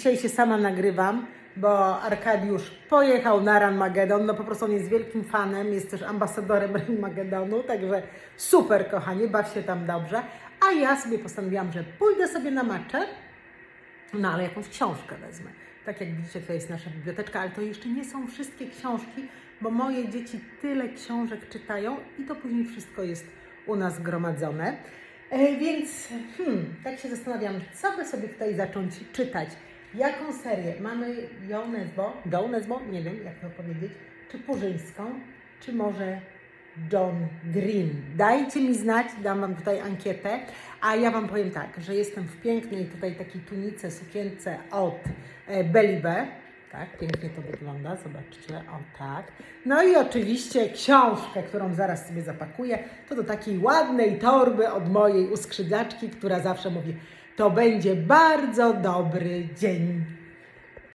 Dzisiaj się sama nagrywam, bo Arkadiusz pojechał na Ranmagedon. No po prostu on jest wielkim fanem, jest też ambasadorem Ranmagedonu, także super kochanie, baw się tam dobrze. A ja sobie postanowiłam, że pójdę sobie na maczę, no ale jakąś książkę wezmę. Tak jak widzicie, to jest nasza biblioteczka, ale to jeszcze nie są wszystkie książki, bo moje dzieci tyle książek czytają i to później wszystko jest u nas zgromadzone. E, więc hmm, tak się zastanawiam, co by sobie tutaj zacząć czytać. Jaką serię? Mamy ją Nesbo, Doł Nesbo, nie wiem jak to powiedzieć, czy Purzyńską, czy może John Green. Dajcie mi znać, dam Wam tutaj ankietę, a ja Wam powiem tak, że jestem w pięknej tutaj takiej tunice, sukience od e, Bellibe. Tak, pięknie to wygląda, zobaczcie, o tak. No i oczywiście książkę, którą zaraz sobie zapakuję, to do takiej ładnej torby od mojej uskrzydlaczki, która zawsze mówi, to będzie bardzo dobry dzień.